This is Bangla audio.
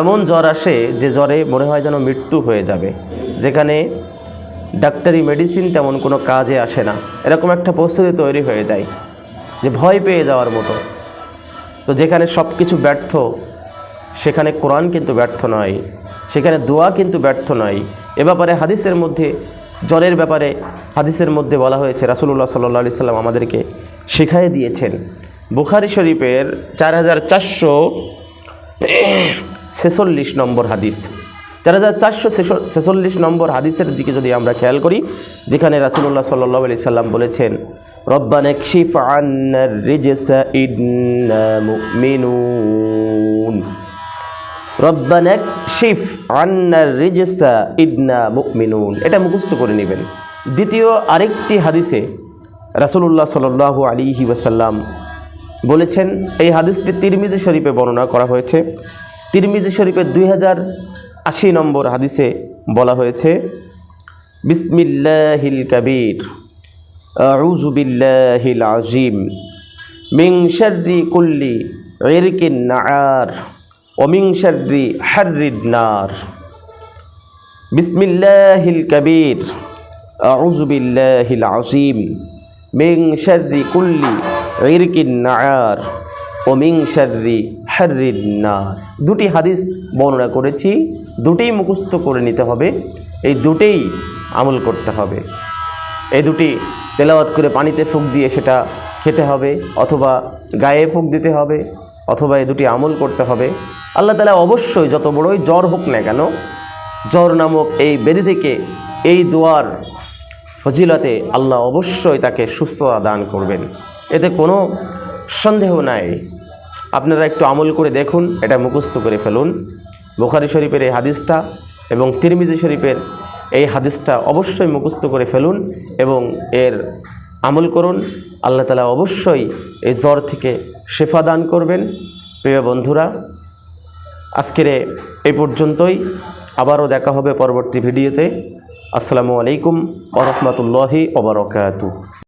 এমন জ্বর আসে যে জ্বরে মনে হয় যেন মৃত্যু হয়ে যাবে। যেখানে ডাক্তারি মেডিসিন তেমন কোনো কাজে আসে না। এরকম একটা পরিস্থিতি তৈরি হয়ে যায় যে ভয় পেয়ে যাওয়ার মতো। তো যেখানে সব কিছু ব্যর্থ, সেখানে কোরআন কিন্তু ব্যর্থ নয়, সেখানে দোয়া কিন্তু ব্যর্থ নয়। এ ব্যাপারে হাদিসের মধ্যে, জ্বরের ব্যাপারে হাদিসের মধ্যে বলা হয়েছে রাসুল্লাহ সাল্লি সাল্লাম আমাদেরকে শিখাই দিয়েছেন। বুখারি শরীফের চার হাজার চারশো ছেচল্লিশ নম্বর হাদিস। চার হাজার চারশো ছেচল্লিশ নম্বর হাদিসের দিকে যদি আমরা খেয়াল করি, যেখানে রাসুল্লাহ সাল্লাহ আলি সাল্লাম বলেছেন, রব্বান মুমিনুন। রব্বান আন্নার মুমিনুন। এটা মুখস্থ করে নেবেন। দ্বিতীয় আরেকটি হাদিসে রাসুলুল্লাহ সাল্লাহ আলিহি ওয়াসাল্লাম বলেছেন, এই হাদিসটি তিরমিজি শরীফে বর্ণনা করা হয়েছে তিরমিজি শরীফের দুই হাজার আশি নম্বর হাদিসে বলা হয়েছে, বিসমিল্লাহিল কবির আউযু বিল্লাহিল আজিম মিং শাররি কুল্লি ইরকিন নার ও মিং শাররি হাররিন নার। বিসমিল্লাহিল কবির আউযু বিল্লাহিল আজিম মিং শাররি কুল্লি ইরকিন নার ও মিং শাররি হাররিন নার দুটি হাদিস বর্ণনা করেছি, দুটেই মুখস্থ করে নিতে হবে, এই দুটেই আমল করতে হবে। এই দুটি তেলাওয়াত করে পানিতে ফুক দিয়ে সেটা খেতে হবে, অথবা গায়ে ফুক দিতে হবে, অথবা এই দুটি আমল করতে হবে। আল্লাহ তালা অবশ্যই যত বড়ই জ্বর হোক না কেন, জ্বর নামক এই বেদি থেকে এই দোয়ার ফজিলতে আল্লাহ অবশ্যই তাকে সুস্থতা দান করবেন। এতে কোনো সন্দেহ নাই। আপনারা একটু আমল করে দেখুন, এটা মুখস্থ করে ফেলুন। বুখারি শরীফের এই হাদিসটা এবং তিরমিজি শরীফের এই হাদিসটা অবশ্যই মুখস্থ করে ফেলুন এবং এর আমল করুন। আল্লাহ তালা অবশ্যই এই জ্বর থেকে শেফা দান করবেন। প্রিয় বন্ধুরা, আজকের এই পর্যন্তই। আবারও দেখা হবে পরবর্তী ভিডিওতে। আসসালামু আলাইকুম ওরহমতুল্লাহি ওবরকাতু